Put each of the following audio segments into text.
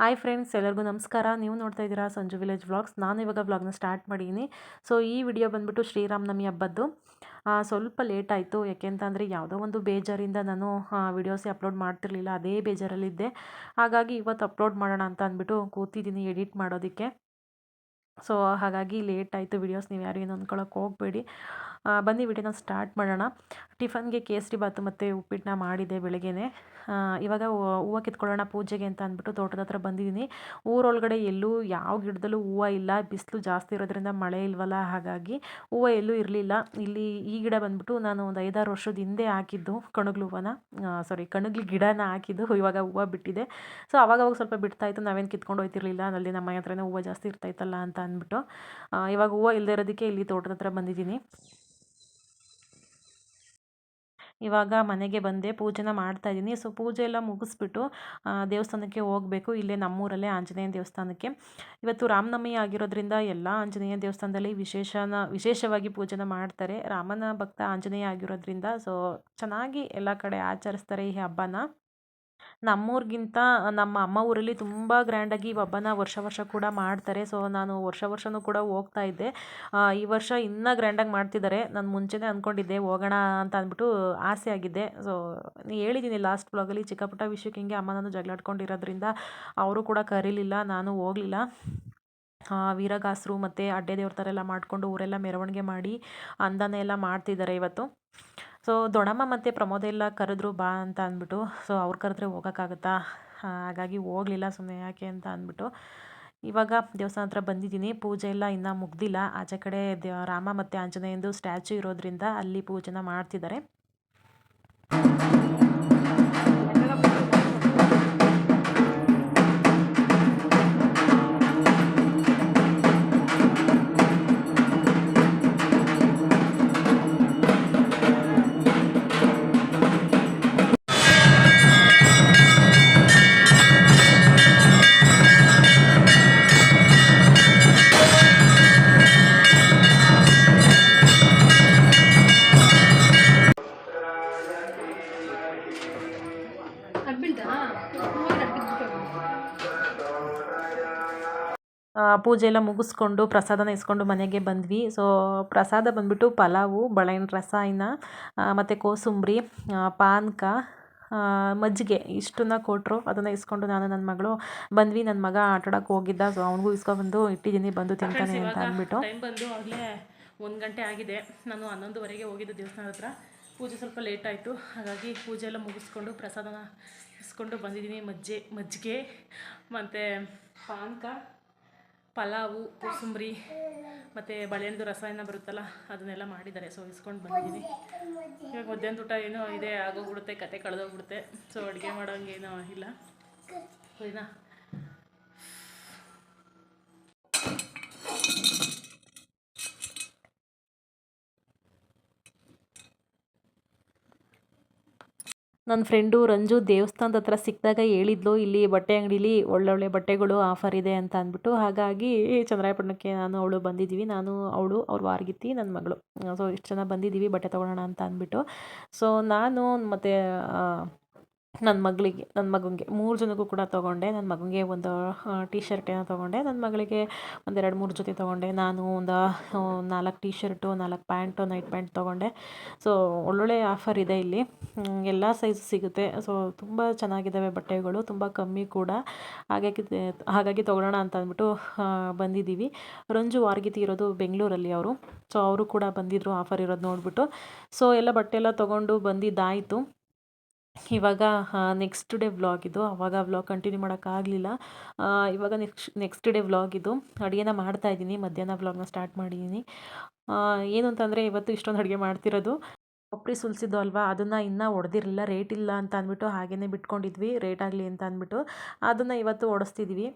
Hi friends ಎಲ್ಲರಿಗೂ ನಮಸ್ಕಾರ. ನೀವು ನೋಡ್ತಾ ಇದ್ದೀರಾ ಸಂಜು ವಿಲೇಜ್ ವ್ಲಾಗ್ಸ್. ನಾನು ಇವಾಗ ವ್ಲಾಗ್ನ ಸ್ಟಾರ್ಟ್ ಮಾಡಿದ್ದೀನಿ ಸೊ ಈ ವಿಡಿಯೋ ಬಂದುಬಿಟ್ಟು ಶ್ರೀರಾಮನವಮಿ ಹಬ್ಬದ್ದು. ಸ್ವಲ್ಪ ಲೇಟ್ ಆಯಿತು. ಯಾಕೆಂತಂದರೆ ಯಾವುದೋ ಒಂದು ಬೇಜಾರಿಂದ ನಾನು ವಿಡಿಯೋಸೇ ಅಪ್ಲೋಡ್ ಮಾಡ್ತಿರ್ಲಿಲ್ಲ. ಅದೇ ಬೇಜಾರಲ್ಲಿದ್ದೆ. ಹಾಗಾಗಿ ಇವತ್ತು ಅಪ್ಲೋಡ್ ಮಾಡೋಣ ಅಂತ ಅಂದ್ಬಿಟ್ಟು ಕೂತಿದ್ದೀನಿ ಎಡಿಟ್ ಮಾಡೋದಕ್ಕೆ. ಸೊ, ಹಾಗಾಗಿ ಲೇಟ್ ಆಯಿತು ವಿಡಿಯೋಸ್ ನೀವು ಯಾರು ಏನು ಅಂದ್ಕೊಳಕ್ಕೆ ಹೋಗಬೇಡಿ. ಬನ್ನಿ ವಿಡಿಯೋನ ಸ್ಟಾರ್ಟ್ ಮಾಡೋಣ. ಟಿಫನ್ಗೆ ಕೇಸರಿ ಬಾತು ಮತ್ತು ಉಪ್ಪಿಟ್ಟನ್ನ ಮಾಡಿದೆ ಬೆಳಗ್ಗೆನೆ. ಇವಾಗ ಹೂವು ಕಿತ್ಕೊಳ್ಳೋಣ ಪೂಜೆಗೆ ಅಂತ ಅಂದ್ಬಿಟ್ಟು ತೋಟದ ಹತ್ರ ಬಂದಿದ್ದೀನಿ. ಊರೊಳಗಡೆ ಎಲ್ಲೂ ಯಾವ ಗಿಡದಲ್ಲೂ ಹೂವು ಇಲ್ಲ. ಬಿಸಿಲು ಜಾಸ್ತಿ ಇರೋದ್ರಿಂದ ಮಳೆ ಇಲ್ವಲ್ಲ. ಹಾಗಾಗಿ ಹೂವು ಎಲ್ಲೂ ಇರಲಿಲ್ಲ. ಇಲ್ಲಿ ಈ ಗಿಡ ಬಂದ್ಬಿಟ್ಟು ನಾನು ಒಂದು ಐದಾರು ವರ್ಷದ ಹಿಂದೆ ಹಾಕಿದ್ದು ಕಣಗ್ಲು ಹೂವನ. ಸಾರಿ ಕಣಗ್ಲಿ ಗಿಡನ ಹಾಕಿದ್ದು ಇವಾಗ ಹೂವು ಬಿಟ್ಟಿದೆ. ಸೊ ಅವಾಗ ಸ್ವಲ್ಪ ಬಿಡ್ತಾಯಿತ್ತು ನಾವೇನು ಕಿತ್ಕೊಂಡು ಹೋಯ್ತಿರ್ಲಿಲ್ಲ. ಅಲ್ಲಿ ನಮ್ಮ ಮನೆ ಹತ್ರನೇ ಹೂವು ಜಾಸ್ತಿ ಇರ್ತಾಯಿತ್ತಲ್ಲ ಅಂತ ಅಂದ್ಬಿಟ್ಟು ಇವಾಗ ಹೂವು ಇಲ್ಲದೆ ಇರೋದಕ್ಕೆ ಇಲ್ಲಿ ತೋಟದ ಹತ್ರ ಬಂದಿದ್ದೀನಿ. ಇವಾಗ ಮನೆಗೆ ಬಂದೆ ಪೂಜೆನ ಮಾಡ್ತಾ ಇದ್ದೀನಿ. ಸೊ, ಪೂಜೆ ಎಲ್ಲ ಮುಗಿಸ್ಬಿಟ್ಟು ದೇವಸ್ಥಾನಕ್ಕೆ ಹೋಗಬೇಕು. ಇಲ್ಲೇ ನಮ್ಮೂರಲ್ಲೇ ಆಂಜನೇಯ ದೇವಸ್ಥಾನಕ್ಕೆ. ಇವತ್ತು ರಾಮನವಮಿ ಆಗಿರೋದ್ರಿಂದ ಎಲ್ಲ ಆಂಜನೇಯ ದೇವಸ್ಥಾನದಲ್ಲಿ ವಿಶೇಷನ, ವಿಶೇಷವಾಗಿ ಪೂಜೆನ ಮಾಡ್ತಾರೆ. ರಾಮನ ಭಕ್ತ ಆಂಜನೇಯ ಆಗಿರೋದ್ರಿಂದ, ಸೊ, ಚೆನ್ನಾಗಿ ಎಲ್ಲ ಕಡೆ ಆಚರಿಸ್ತಾರೆ ಈ ಹಬ್ಬನ. ನಮ್ಮೂರಿಗಿಂತ, ನಮ್ಮ ಅಮ್ಮ ಊರಲ್ಲಿ ತುಂಬ ಗ್ರ್ಯಾಂಡಾಗಿ ಈ ಹಬ್ಬನ ವರ್ಷ ವರ್ಷ ಕೂಡ ಮಾಡ್ತಾರೆ. ಸೊ, ನಾನು ವರ್ಷ ವರ್ಷವೂ ಕೂಡ ಹೋಗ್ತಾ ಇದ್ದೆ. ಈ ವರ್ಷ ಇನ್ನೂ ಗ್ರ್ಯಾಂಡಾಗಿ ಮಾಡ್ತಿದ್ದಾರೆ. ನಾನು ಮುಂಚೆನೇ ಅಂದ್ಕೊಂಡಿದ್ದೆ ಹೋಗೋಣ ಅಂತ ಅಂದ್ಬಿಟ್ಟು ಆಸೆ ಆಗಿದ್ದೆ. ಸೊ ಹೇಳಿದ್ದೀನಿ ಲಾಸ್ಟ್ ಬ್ಲಾಗಲ್ಲಿ, ಚಿಕ್ಕಪುಟ್ಟ ವಿಷಯಕ್ಕೆ ಹಿಂಗೆ ಅಮ್ಮ ನಾನು ಜಗಳಾಡ್ಕೊಂಡಿರೋದ್ರಿಂದ ಅವರು ಕೂಡ ಕರೀಲಿಲ್ಲ, ನಾನು ಹೋಗಲಿಲ್ಲ. ವೀರಗಾಸರು ಮತ್ತು ಅಡ್ಡೆ ದೇವ್ರ ಥರ ಎಲ್ಲ ಮಾಡಿಕೊಂಡು ಊರೆಲ್ಲ ಮೆರವಣಿಗೆ ಮಾಡಿ ಅಂದಾನೆ ಎಲ್ಲ ಮಾಡ್ತಿದ್ದಾರೆ ಇವತ್ತು. ಸೊ ದೊಡಮ್ಮ ಮತ್ತು ಪ್ರಮೋದ ಎಲ್ಲ ಕರೆದ್ರು, ಬಾ ಅಂತ ಅಂದ್ಬಿಟ್ಟು. ಸೊ ಅವ್ರು ಕರೆದ್ರೆ ಹೋಗೋಕ್ಕಾಗತ್ತಾ? ಹಾಗಾಗಿ ಹೋಗಲಿಲ್ಲ ಸುಮ್ಮನೆ ಯಾಕೆ ಅಂತ ಅಂದ್ಬಿಟ್ಟು. ಇವಾಗ ದೇವಸ್ಥಾನ ಹತ್ರ ಬಂದಿದ್ದೀನಿ. ಪೂಜೆ ಎಲ್ಲ ಇನ್ನೂ ಮುಗ್ದಿಲ್ಲ. ಆಚೆ ಕಡೆ ದೇ, ರಾಮ ಮತ್ತು ಆಂಜನೇಯಂದು ಸ್ಟ್ಯಾಚು ಇರೋದ್ರಿಂದ ಅಲ್ಲಿ ಪೂಜೆನ ಮಾಡ್ತಿದ್ದಾರೆ. ಪೂಜೆ ಎಲ್ಲ ಮುಗಿಸ್ಕೊಂಡು ಪ್ರಸಾದನ ಇಸ್ಕೊಂಡು ಮನೆಗೆ ಬಂದ್ವಿ. ಸೊ ಪ್ರಸಾದ ಬಂದ್ಬಿಟ್ಟು ಪಲಾವು ಬಾಳೆಹಣ್ಣು ರಸಾಯನ ಮತ್ತು ಕೋಸುಂಬ್ರಿ ಪಾನಕ ಮಜ್ಜಿಗೆ ಇಷ್ಟನ್ನ ಕೊಟ್ಟರು ಅದನ್ನು ಇಸ್ಕೊಂಡು ನಾನು ನನ್ನ ಮಗಳು ಬಂದ್ವಿ. ನನ್ನ ಮಗ ಆಟಾಡೋಕೆ ಹೋಗಿದ್ದ. ಸೊ ಅವನಿಗೂ ಇಸ್ಕೊಬಂದು ಇಟ್ಟಿದ್ದೀನಿ ಬಂದು ತಿಂತಾನೆ ಅಂತ ಅಂದ್ಬಿಟ್ಟು. ಟೈಮ್ ಬಂದು ಆಗಲೇ ಒಂದು ಗಂಟೆ ಆಗಿದೆ. ನಾನು ಹನ್ನೊಂದುವರೆಗೆ ಹೋಗಿದ್ದು ದೇವಸ್ಥಾನದ ಹತ್ರ. ಪೂಜೆ ಸ್ವಲ್ಪ ಲೇಟ್ ಆಯಿತು. ಹಾಗಾಗಿ ಪೂಜೆ ಎಲ್ಲ ಮುಗಿಸ್ಕೊಂಡು ಪ್ರಸಾದನ ಇಸ್ಕೊಂಡು ಬಂದಿದ್ದೀನಿ. ಮಜ್ಜೆ ಮಜ್ಜಿಗೆ ಮತ್ತು ಪಾನಕ. ಪಲಾವು, ಕೋಸಂಬರಿ ಮತ್ತು ಬಾಳೆಹಣ್ಣು ರಸಾಯನ ಬರುತ್ತಲ್ಲ, ಅದನ್ನೆಲ್ಲ ಮಾಡಿದ್ದಾರೆ. ಸೊ ಇಸ್ಕೊಂಡು ಬಂದಿದ್ದೀನಿ. ಇವಾಗ ಮಧ್ಯಾಹ್ನದ ಊಟ ಏನೋ ಇದೆ, ಆಗೋಗ್ಬಿಡುತ್ತೆ, ಕತೆ ಕಳೆದೋಗ್ಬಿಡುತ್ತೆ. ಸೊ ಅಡುಗೆ ಮಾಡೋಂಗೇನೋ ಇಲ್ಲ. ಸರಿನಾ? ನನ್ನ ಫ್ರೆಂಡು ರಂಜು ದೇವಸ್ಥಾನದ ಹತ್ರ ಸಿಕ್ಕಿದಾಗ ಹೇಳಿದ್ಲು, ಇಲ್ಲಿ ಬಟ್ಟೆ ಅಂಗಡೀಲಿ ಒಳ್ಳೊಳ್ಳೆ ಬಟ್ಟೆಗಳು ಆಫರ್ ಇದೆ ಅಂತ ಅಂದ್ಬಿಟ್ಟು. ಹಾಗಾಗಿ ಚಂದ್ರಾಯಪಟ್ಟಣಕ್ಕೆ ನಾನು ಅವಳು ಬಂದಿದ್ದೀವಿ. ನಾನು, ಅವಳು, ಅವ್ರ ವಾರ್ಗಿತ್ತಿ, ನನ್ನ ಮಗಳು. ಸೊ ಇಷ್ಟು ಜನ ಬಂದಿದ್ದೀವಿ, ಬಟ್ಟೆ ತೊಗೊಳೋಣ ಅಂತ ಅಂದ್ಬಿಟ್ಟು. ಸೊ ನಾನು ಮತ್ತು ನನ್ನ ಮಗಳಿಗೆ, ನನ್ನ ಮಗನಿಗೆ ಮೂರು ಜನಕ್ಕೂ ಕೂಡ ತೊಗೊಂಡೆ. ನನ್ನ ಮಗನಿಗೆ ಒಂದು ಟೀ ಶರ್ಟ್ ಏನೋ ತೊಗೊಂಡೆ. ನನ್ನ ಮಗಳಿಗೆ ಒಂದೆರಡು ಮೂರು ಜೊತೆ ತೊಗೊಂಡೆ. ನಾನು ಒಂದು ನಾಲ್ಕು ಟೀ ಶರ್ಟು ನಾಲ್ಕು ಪ್ಯಾಂಟು ನೈಟ್ ಪ್ಯಾಂಟ್ ತೊಗೊಂಡೆ. ಸೊ ಒಳ್ಳೊಳ್ಳೆ ಆಫರ್ ಇದೆ ಇಲ್ಲಿ. ಎಲ್ಲ ಸೈಜ್ ಸಿಗುತ್ತೆ. ಸೊ ತುಂಬ ಚೆನ್ನಾಗಿದ್ದಾವೆ ಬಟ್ಟೆಗಳು, ತುಂಬ ಕಮ್ಮಿ ಕೂಡ. ಹಾಗಾಗಿ ಹಾಗಾಗಿ ತೊಗೊಳ್ಳೋಣ ಅಂತ ಅಂದ್ಬಿಟ್ಟು ಬಂದಿದ್ದೀವಿ. ರಂಜು ವಾರ್ಗಿತಿ ಇರೋದು ಬೆಂಗಳೂರಲ್ಲಿ ಅವರು. ಸೊ ಅವರು ಕೂಡ ಬಂದಿದ್ದರು ಆಫರ್ ಇರೋದು ನೋಡಿಬಿಟ್ಟು. ಸೊ ಎಲ್ಲ ಬಟ್ಟೆ ಎಲ್ಲ ತೊಗೊಂಡು ಬಂದಿದ್ದಾಯಿತು. ಇವಾಗ ನೆಕ್ಸ್ಟ್ ಡೇ ವ್ಲಾಗ್ ಇದು. ಆವಾಗ ವ್ಲಾಗ್ ಕಂಟಿನ್ಯೂ ಮಾಡೋಕ್ಕಾಗಲಿಲ್ಲ ಇವಾಗ ನೆಕ್ಸ್ಟ್ ನೆಕ್ಸ್ಟ್ ಡೇ ವ್ಲಾಗ್ ಇದು. ಅಡುಗೆನ ಮಾಡ್ತಾ ಇದ್ದೀನಿ. ಮಧ್ಯಾಹ್ನ ವ್ಲಾಗ್ನ ಸ್ಟಾರ್ಟ್ ಮಾಡಿದ್ದೀನಿ. ಏನು ಅಂತಂದರೆ ಇವತ್ತು ಇಷ್ಟೊಂದು ಅಡುಗೆ ಮಾಡ್ತಿರೋದು. ಕೊಬ್ಬರಿ ಸುಲಿಸಿದ್ದು ಅಲ್ವಾ? ಅದನ್ನು ಇನ್ನೂ ಒಡೆದಿರಲಿಲ್ಲ. ರೇಟ್ ಇಲ್ಲ ಅಂತ ಅಂದ್ಬಿಟ್ಟು ಹಾಗೇ ಬಿಟ್ಕೊಂಡಿದ್ವಿ. ರೇಟ್ ಆಗಲಿ ಅಂತ ಅಂದ್ಬಿಟ್ಟು ಅದನ್ನು ಇವತ್ತು ಒಡಿಸ್ತಿದ್ವಿ.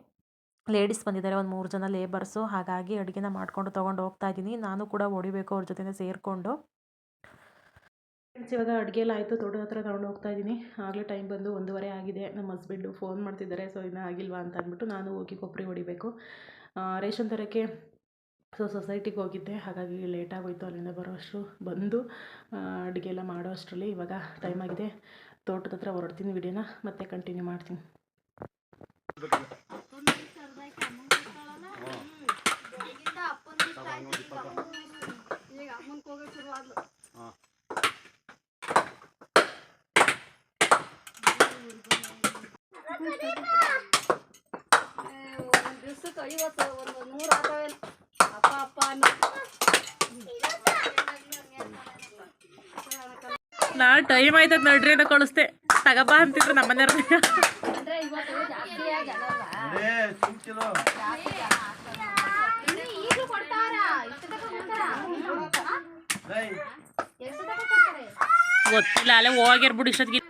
ಲೇಡೀಸ್ ಬಂದಿದ್ದಾರೆ. ಒಂದು ಮೂರು ಜನ ಲೇಬರ್ಸು ಹಾಗಾಗಿ ಅಡುಗೆನ ಮಾಡಿಕೊಂಡು ತೊಗೊಂಡು ಹೋಗ್ತಾ ಇದ್ದೀನಿ. ನಾನು ಕೂಡ ಹೊಡಿಬೇಕು ಅವ್ರ ಜೊತೆ ಸೇರಿಕೊಂಡು. ಫ್ರೆಂಡ್ಸ್ ಇವಾಗ ಅಡುಗೆ ಎಲ್ಲ ಆಯಿತು, ತೋಟದ ಹತ್ರ ತಗೊಂಡು ಹೋಗ್ತಾ ಇದ್ದೀನಿ ಆಗಲೇ ಟೈಮ್ ಬಂದು ಒಂದೂವರೆ ಆಗಿದೆ. ನಮ್ಮ ಹಸ್ಬೆಂಡು ಫೋನ್ ಮಾಡ್ತಿದ್ದಾರೆ ಸೊ ಇನ್ನೂ ಆಗಿಲ್ವಾ ಅಂತ ಅಂದ್ಬಿಟ್ಟು ನಾನು ಹೋಗಿ ಕೊಬ್ಬರಿ ಹೊಡಿಬೇಕು. ರೇಷನ್ ತರೋಕ್ಕೆ ಸೊ ಸೊಸೈಟಿಗೆ ಹೋಗಿದ್ದೆ. ಹಾಗಾಗಿ ಲೇಟಾಗೋಯಿತು ಅಲ್ಲಿಂದ ಬರೋ ಅಷ್ಟು ಬಂದು ಅಡುಗೆ ಎಲ್ಲ ಮಾಡೋ ಅಷ್ಟರಲ್ಲಿ ಇವಾಗ ಟೈಮ್ ಆಗಿದೆ. ತೋಟದ ಹತ್ರ ಹೊರಡ್ತೀನಿ ವಿಡಿಯೋನ, ಮತ್ತೆ ಕಂಟಿನ್ಯೂ ಮಾಡ್ತೀನಿ. ಐವತ್ತು ಒಂದು ನೂರು ಆಟವೇನು ಅಪ್ಪ ಅಪ್ಪ ನಾ ಟೈಮ್ ಆಯ್ತದ ನಡ್ರಿ ಅಂತ ಕಳಿಸ್ದೆ. ತಗಬಾ ಅಂತಿದ್ರು ನಮ್ಮ ಮನೆಯವ್ರ. ಇವತ್ತು ಗೊತ್ತಿಲ್ಲ ಅಲ್ಲೇ ಹೋಗಿರ್ಬಿಡು ಇಷ್ಟೊತ್ತಿಗೆ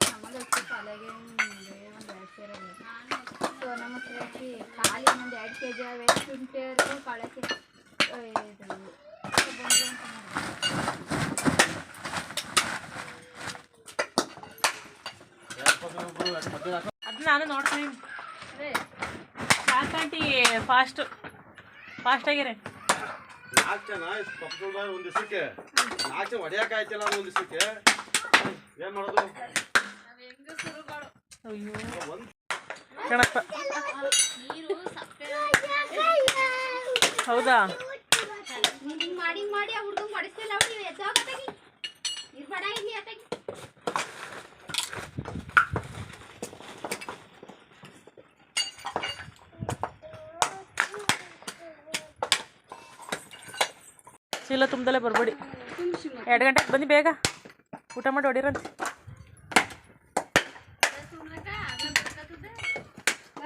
ನಮಗೆ ಎಷ್ಟು ತಲೆಗೆ ಒಂದು ಎರಡು ಸೇರಲ್ಲ ಸೊ ನಮ್ಮ ಹತ್ರ ಐತಿ ಖಾಲಿ ಒಂದು ಎರಡು ಕೆ ಜಿ ಅವೆ ಶುಂಠಿ ಕಳಕ್ಕೆ ಇದು ಬಂದ್ರು ಅಂತ ಮಾಡಿ. ಅದು ನಾನು ನೋಡ್ತೀನಿ ಯಾಕಂಟಿ ಫಾಸ್ಟ್ ಫಾಸ್ಟ್ ಆಗಿರಿ. ನಾಲ್ಕು ಜನ ಪಕ್ಕದ ಒಂದು ದಿವಸಕ್ಕೆ. ನಾಲ್ಕು ಜನ ಆಯ್ತಿಲ್ಲ ಒಂದು ದಿವಸಕ್ಕೆ. ಏನು ಮಾಡೋದು? ಕಣಪ್ಪ. ಹೌದಾ? ನೀನ್ ಮಾಡಿ ಹಿಂಗ್ ಮಾಡಿ ಆ ಹುಡ್ಗಂಗ್ ಹೊಡಿಸ್ತಿಲ್ಲ ಅವ್ರು ನೀವು ಎದ್ದೋಗತ್ತಾಗಿ ಇರ್ಬೇಡ ಇಲ್ಲಿ ಅತ್ತಾಗಿ ಚೀಲ ತುಂಬದಲ್ಲೇ ಬರ್ಬೇಡಿ. ಎರಡು ಗಂಟೆಗೆ ಬನ್ನಿ ಬೇಗ. ಊಟ ಮಾಡಿ ಹೊಡಿರಂತೆ.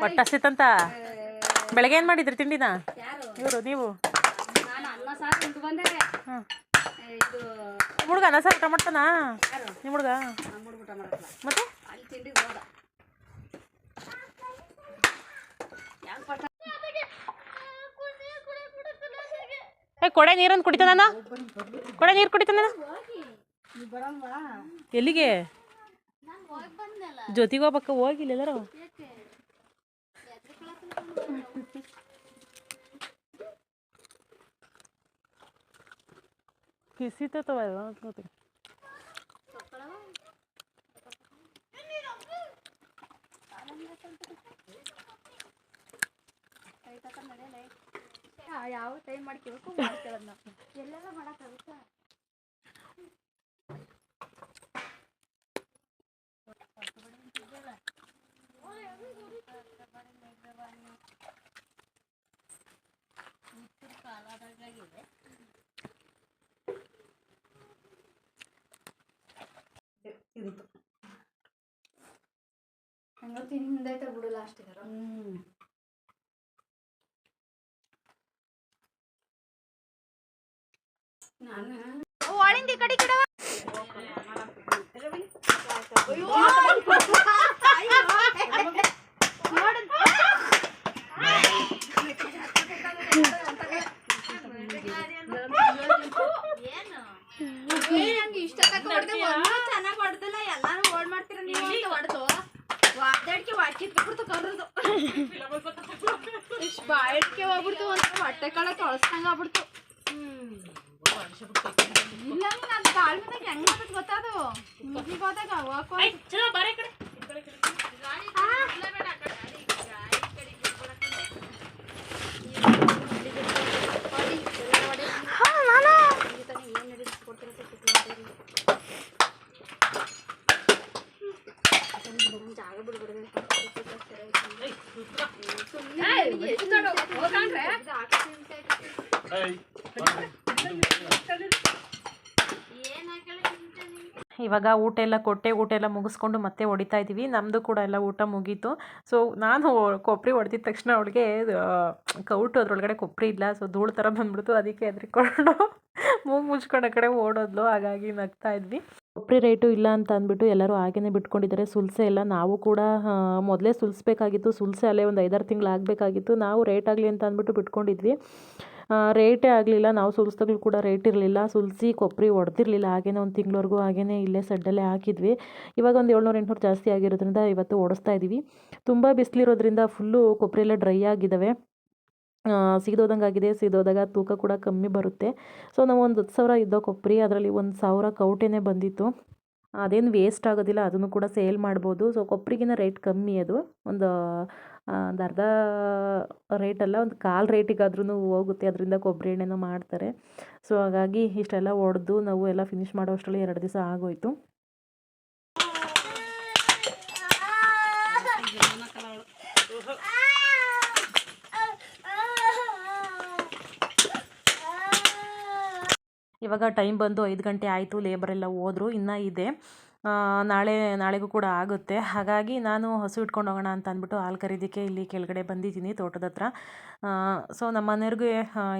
ಹೊಟ್ಟೆ ಹಸಿತಂತ? ಬೆಳಗ್ಗೆ ಏನು ಮಾಡಿದ್ರಿ ತಿಂಡಿನ? ಇವರು ನೀವು? ಹಾಂ. ಹುಡುಗ ಅನ್ನ ಸಾರು ಟಮಟನ? ಯಾರು? ನಿಮ್ಮ ಹುಡುಗ? ಮತ್ತೆ ಅಲ್ಲಿ ತಿಂಡಿಗೆ ಹೋದ ಯಾಕೆ ಪಟ್ಟ ಏ, ಕೊಡೆ ನೀರನ್ನು ಕುಡಿತಾನ ನಾನು? ಕೊಡೆ ನೀರು ಕುಡಿತಾನ ನೀ ಬರಲ್ವಾ ಎಲ್ಲಿಗೆ? ನಾನು ಹೋಗಿ ಬಂದಲ್ಲ ಜೊತೆಗೆ ಹೋಗ್ಬೇಕ ಹೋಗಿಲ್ಲ ಎಲ್ಲರೂ. ಯಾಕೆ ಕಿಸಿತವ ಅನ್ಕೋತೀನಿ ಯಾವ ಟೈಮ್ ಮಾಡ್ಕೋಬೇಕು ಮಾಡ್ತೇವೆ ಅದನ್ನ ಎಲ್ಲೆಲ್ಲ ಮಾಡೋಕ್ಕಾಗುತ್ತಾ? ಹಂಗ ತಿಂದೈತೆ ಬಿಡು ಲಾಸ್ಟಿಗೆ ನಾನು ಒಳಿಂದ ಕಡೆ ಕಡೆ ಇಷ್ಟ ಚೆನ್ನಾಗಿ ಹೊಡೆದಿಲ್ಲ ಎಲ್ಲಾರು ಓಡ್ ಮಾಡ್ತೀರ ನೀವು ಅಂತ ಹೊಡೆದು ವಾದಡ್ಕೆ ವಾಕಿತ್ ಬಿಡ್ತು ಕರ್ರದು ಇಷ್ಟು ಬಾಯಡ್ಕೆ ಹೋಗ್ಬಿಡ್ತು ಅಂತ ಹೊಟ್ಟೆ ಕಳೆ ತೊಳಸ್ದಂಗ ಆಗ್ಬಿಡ್ತು. ಇಲ್ಲ ನಾನು ಕಾಲ್ ಮೇಲೆ ಹೆಂಗ್ ಮಾಡ್ಬಿಟ್ಟು ಗೊತ್ತಾದು? ಮುಗಿಗೆ ಹೋದಾಗ ಹೋಗೋ ಚಲೋ ಬಾರೆ ಕಡೆ. ಜಾಗ ಏಯ್ ಇವಾಗ ಊಟ ಎಲ್ಲ ಕೊಟ್ಟೆ, ಊಟ ಎಲ್ಲ ಮುಗಿಸ್ಕೊಂಡು ಮತ್ತೆ ಹೊಡಿತಾ ಇದ್ದೀವಿ. ನಮ್ಮದು ಕೂಡ ಎಲ್ಲ ಊಟ ಮುಗೀತು. ಸೊ ನಾನು ಕೊಬ್ಬರಿ ಹೊಡೆದಿದ ತಕ್ಷಣ ಅವಳಿಗೆ ಕೌಟು ಅದರೊಳಗಡೆ ಕೊಬ್ಬರಿ ಇಲ್ಲ ಸೊ ಧೂಳು ಥರ ಬಂದ್ಬಿಡ್ತು. ಅದಕ್ಕೆ ಹೆದರಿಕೊಂಡು ಮೂಗು ಮುಚ್ಕೊಂಡ ಕಡೆ ಓಡೋದ್ಲು. ಹಾಗಾಗಿ ನಗ್ತಾ ಇದ್ವಿ. ಕೊಬ್ಬರಿ ರೇಟು ಇಲ್ಲ ಅಂತ ಅಂದ್ಬಿಟ್ಟು ಎಲ್ಲರೂ ಹಾಗೆಯೇ ಬಿಟ್ಕೊಂಡಿದ್ದಾರೆ. ಸುಲ್ಸೆ ಎಲ್ಲ ನಾವು ಕೂಡ ಮೊದಲೇ ಸುಲಿಸ್ಬೇಕಾಗಿತ್ತು. ಸುಲ್ಸೆ ಅಲ್ಲೇ ಒಂದು ಐದಾರು ತಿಂಗಳು ಆಗಬೇಕಾಗಿತ್ತು. ನಾವು ರೇಟ್ ಆಗಲಿ ಅಂತ ಅಂದ್ಬಿಟ್ಟು ಬಿಟ್ಕೊಂಡಿದ್ವಿ. ರೇಟೇ ಆಗಲಿಲ್ಲ. ನಾವು ಸುಲಿಸ್ದಾಗ್ಲೂ ಕೂಡ ರೇಟ್ ಇರಲಿಲ್ಲ. ಸುಲಿಸಿ ಕೊಬ್ಬರಿ ಒಡೆದಿರಲಿಲ್ಲ. ಹಾಗೆಯೇ ಒಂದು ತಿಂಗಳವರೆಗೂ ಹಾಗೇ ಇಲ್ಲೇ ಸಡ್ಡಲ್ಲೇ ಹಾಕಿದ್ವಿ. ಇವಾಗ ಒಂದು ಏಳ್ನೂರು, ಎಂಟುನೂರು ಜಾಸ್ತಿ ಆಗಿರೋದ್ರಿಂದ ಇವತ್ತು ಓಡಿಸ್ತಾ ಇದ್ದೀವಿ ತುಂಬ ಬಿಸಿಲಿರೋದ್ರಿಂದ ಫುಲ್ಲು ಕೊಬ್ಬರಿ ಎಲ್ಲ ಡ್ರೈ ಆಗಿದ್ದಾವೆ ಸೀದೋದಂಗೆ ಆಗಿದೆ. ಸೀದೋದಾಗ ತೂಕ ಕೂಡ ಕಮ್ಮಿ ಬರುತ್ತೆ. ಸೊ ನಾವು ಒಂದು ಹತ್ತು ಸಾವಿರ ಇದ್ದೋ ಕೊಬ್ಬರಿ ಅದರಲ್ಲಿ ಒಂದು ಸಾವಿರ ಕೌಟೆನೇ ಬಂದಿತ್ತು. ಅದೇನು ವೇಸ್ಟ್ ಆಗೋದಿಲ್ಲ. ಅದನ್ನು ಕೂಡ ಸೇಲ್ ಮಾಡ್ಬೋದು. ಸೊ ಕೊಬ್ಬರಿಗಿನ ರೇಟ್ ಕಮ್ಮಿ ಅದು. ಒಂದು ಒಂದು ಅರ್ಧ ರೇಟಲ್ಲ, ಒಂದು ಕಾಲು ರೇಟಿಗಾದ್ರೂ ಹೋಗುತ್ತೆ. ಅದರಿಂದ ಕೊಬ್ಬರಿ ಎಣ್ಣೆನೂ ಮಾಡ್ತಾರೆ. ಸೊ ಹಾಗಾಗಿ ಇಷ್ಟೆಲ್ಲ ಹೊಡೆದು ನಾವು ಎಲ್ಲ ಫಿನಿಷ್ ಮಾಡೋ ಅಷ್ಟರಲ್ಲಿ ಎರಡು ದಿವಸ ಆಗೋಯಿತು. ಇವಾಗ ಟೈಮ್ ಬಂದು ಐದು ಗಂಟೆ ಆಯಿತು ಲೇಬರೆಲ್ಲ ಹೋದರು, ಇನ್ನೂ ಇದೆ. ನಾಳೆ, ನಾಳೆಗೂ ಕೂಡ ಆಗುತ್ತೆ. ಹಾಗಾಗಿ ನಾನು ಹಸು ಇಟ್ಕೊಂಡು ಹೋಗೋಣ ಅಂತ ಅಂದ್ಬಿಟ್ಟು ಹಾಲು ಕರೀದಕ್ಕೆ ಇಲ್ಲಿ ಕೆಳಗಡೆ ಬಂದಿದ್ದೀನಿ ತೋಟದ ಹತ್ರ. ಸೊ ನಮ್ಮ ಮನೆಯವ್ರಿಗೆ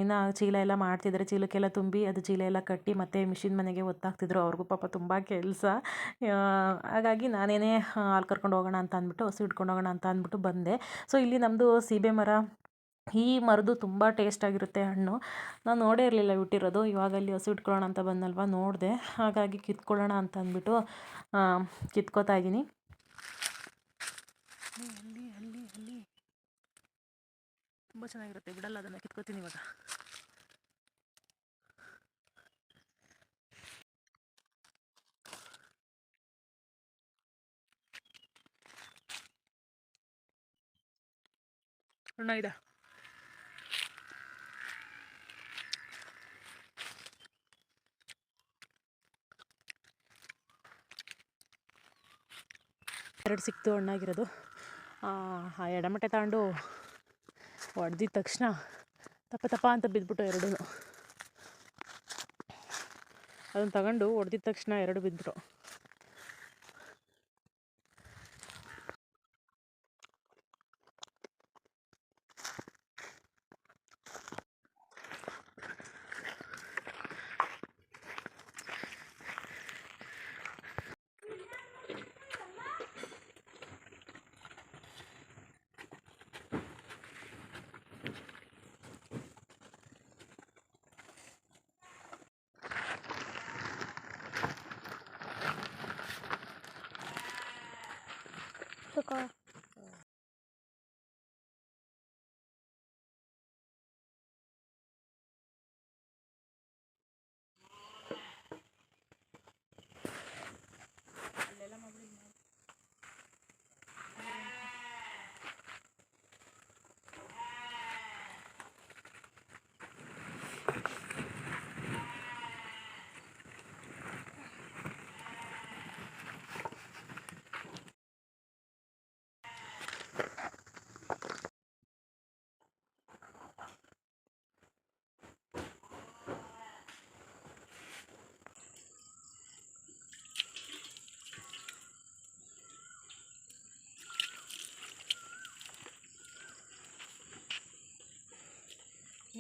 ಇನ್ನು ಚೀಲ ಎಲ್ಲ ಮಾಡ್ತಿದ್ದಾರೆ. ಚೀಲಕ್ಕೆಲ್ಲ ತುಂಬಿ ಅದು ಚೀಲ ಎಲ್ಲ ಕಟ್ಟಿ ಮತ್ತೆ ಮಿಷಿನ್ ಮನೆಗೆ ಒತ್ತಾಗ್ತಿದ್ರು ಅವ್ರಿಗೂ ಪಾಪ ತುಂಬ ಕೆಲಸ. ಹಾಗಾಗಿ ನಾನೇನೇ ಹಾಲು ಕರ್ಕೊಂಡು ಹೋಗೋಣ ಅಂತ ಅಂದ್ಬಿಟ್ಟು, ಹಸು ಇಟ್ಕೊಂಡು ಹೋಗೋಣ ಅಂತ ಅಂದ್ಬಿಟ್ಟು ಬಂದೆ. ಸೊ ಇಲ್ಲಿ ನಮ್ಮದು ಸೀಬೆ ಮರ ಈ ಮರದ್ದು ತುಂಬ ಟೇಸ್ಟಾಗಿರುತ್ತೆ ಹಣ್ಣು. ನಾನು ನೋಡೇ ಇರಲಿಲ್ಲ ಬಿಟ್ಟಿರೋದು ಇವಾಗ ಅಲ್ಲಿ ಹಸು ಇಟ್ಕೊಳ್ಳೋಣ ಅಂತ ಬಂದಲ್ವ? ನೋಡಿದೆ. ಹಾಗಾಗಿ ಕಿತ್ಕೊಳ್ಳೋಣ ಅಂತ ಅಂದ್ಬಿಟ್ಟು ಕಿತ್ಕೋತಾ ಇದ್ದೀನಿ. ಅಲ್ಲಿ ತುಂಬ ಚೆನ್ನಾಗಿರುತ್ತೆ. ಬಿಡಲ್ಲ ಅದನ್ನು. ಕಿತ್ಕೋತೀನಿ ಇವಾಗ. ಅಣ್ಣ ಇದೆ ಎರಡು ಸಿಕ್ತು ಹಣ್ಣಾಗಿರೋದು. ಆ ಎಡಮಟ್ಟೆ ಎಡಮಟೆ ತಗೊಂಡು ಹೊಡೆದಿದ ತಕ್ಷಣ ತಪ್ಪ ತಪ್ಪ ಅಂತ ಬಿದ್ದುಬಿಟ್ಟು ಎರಡೂ ಅದನ್ನು ತಗೊಂಡು ಹೊಡೆದಿದ ತಕ್ಷಣ ಎರಡು ಬಿದ್ದರು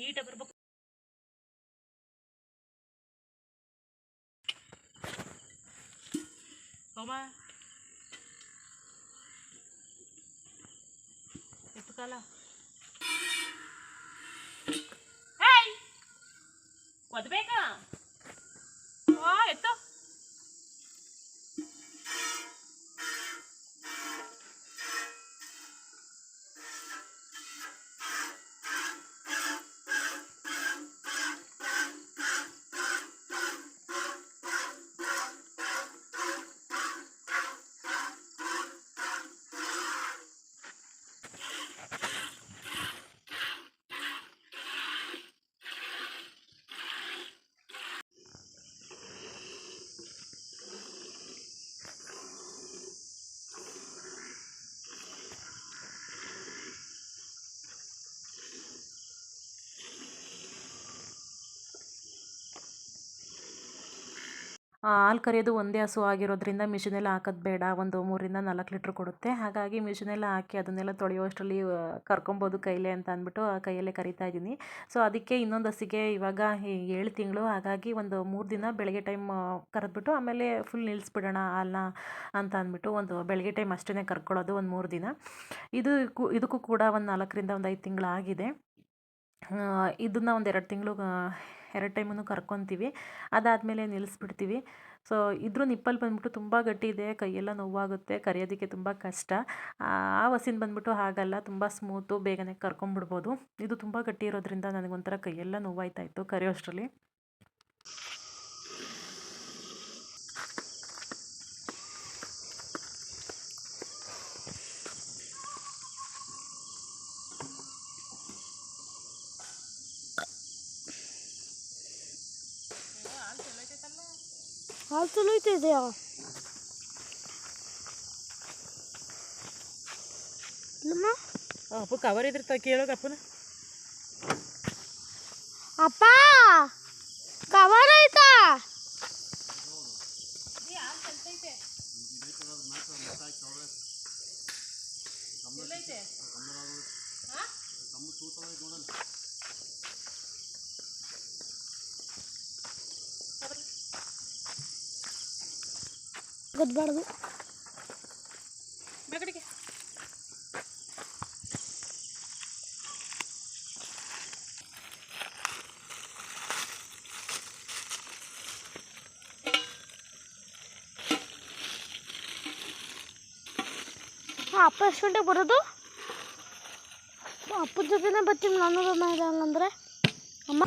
ನೀಟಾಗಿ ಬರ್ಬೇಕು ಹೋಮ ಎತ್ತು ಕಾಲ ಹಾಲು ಕರೆಯೋದು ಒಂದೇ ಹಸು ಆಗಿರೋದ್ರಿಂದ ಮಿಷಿನೆಲ್ಲ ಹಾಕೋದು ಬೇಡ, ಒಂದು ಮೂರಿಂದ ನಾಲ್ಕು ಲೀಟ್ರ್ ಕೊಡುತ್ತೆ. ಹಾಗಾಗಿ ಮಿಷಿನೆಲ್ಲ ಹಾಕಿ ಅದನ್ನೆಲ್ಲ ತೊಳೆಯುವಷ್ಟರಲ್ಲಿ ಕರ್ಕೊಬೋದು ಕೈಲೇ ಅಂತ ಅಂದ್ಬಿಟ್ಟು ಆ ಕೈಯಲ್ಲೇ ಕರಿತಾ ಇದ್ದೀನಿ. ಸೊ, ಅದಕ್ಕೆ ಇನ್ನೊಂದು ಹಸಿಗೆ ಇವಾಗ ಏಳು ತಿಂಗಳು. ಹಾಗಾಗಿ ಒಂದು ಮೂರು ದಿನ ಬೆಳಗ್ಗೆ ಟೈಮ್ ಕರೆದ್ಬಿಟ್ಟು ಆಮೇಲೆ ಫುಲ್ ನಿಲ್ಲಿಸ್ಬಿಡೋಣ ಹಾಲನ್ನ ಅಂತ ಅಂದ್ಬಿಟ್ಟು ಒಂದು ಬೆಳಗ್ಗೆ ಟೈಮ್ ಅಷ್ಟೇ ಕರ್ಕೊಳ್ಳೋದು ಒಂದು ಮೂರು ದಿನ. ಇದು ಇದಕ್ಕೂ ಕೂಡ ಒಂದು ನಾಲ್ಕರಿಂದ ಒಂದು ಐದು ತಿಂಗಳು ಆಗಿದೆ ಇದನ್ನು ಒಂದು ಎರಡು ತಿಂಗಳು ಎರಡು ಟೈಮನ್ನು ಕರ್ಕೊತೀವಿ. ಅದಾದಮೇಲೆ ನಿಲ್ಲಿಸ್ಬಿಡ್ತೀವಿ. ಸೊ, ಇದ್ರೂ ನಿಪ್ಪಲ್ ಬಂದ್ಬಿಟ್ಟು ತುಂಬ ಗಟ್ಟಿ ಇದೆ ಕೈಯೆಲ್ಲ ನೋವಾಗುತ್ತೆ, ಕರೆಯೋದಕ್ಕೆ ತುಂಬ ಕಷ್ಟ. ಆ ಹಸಿನ ಬಂದ್ಬಿಟ್ಟು ಹಾಗಲ್ಲ, ತುಂಬ ಸ್ಮೂತು, ಬೇಗನೆ ಕರ್ಕೊಂಬಿಡ್ಬೋದು. ಇದು ತುಂಬ ಗಟ್ಟಿ ಇರೋದ್ರಿಂದ ನನಗೊಂಥರ ಕೈಯೆಲ್ಲ ನೋವಾಯ್ತಾಯಿತ್ತು ಕರಿಯೋಷ್ಟರಲ್ಲಿ. ಹಾಲು ಚಲೋ ಐತೆ ಇದೆಯಾ ಅಪ್ಪ ಕವರ್ ಇದ್ರೆ ತ ಕೇಳೋಕ ಅಪ್ಪನ ಅಪ್ಪ ಕವರ್ ಐತಾ ಗೊತ್ತಬಾರ್ದು ಬೇಕಡಿಗೆ ಹಾಂ ಅಪ್ಪ ಎಷ್ಟು ಗಂಟೆಗೆ ಬರೋದು ಅಪ್ಪನ ಜೊತೆನೇ ಬರ್ತೀನಿ ನಾನು ಮೇಲೆ ಹಂಗಂದ್ರೆ ಅಮ್ಮ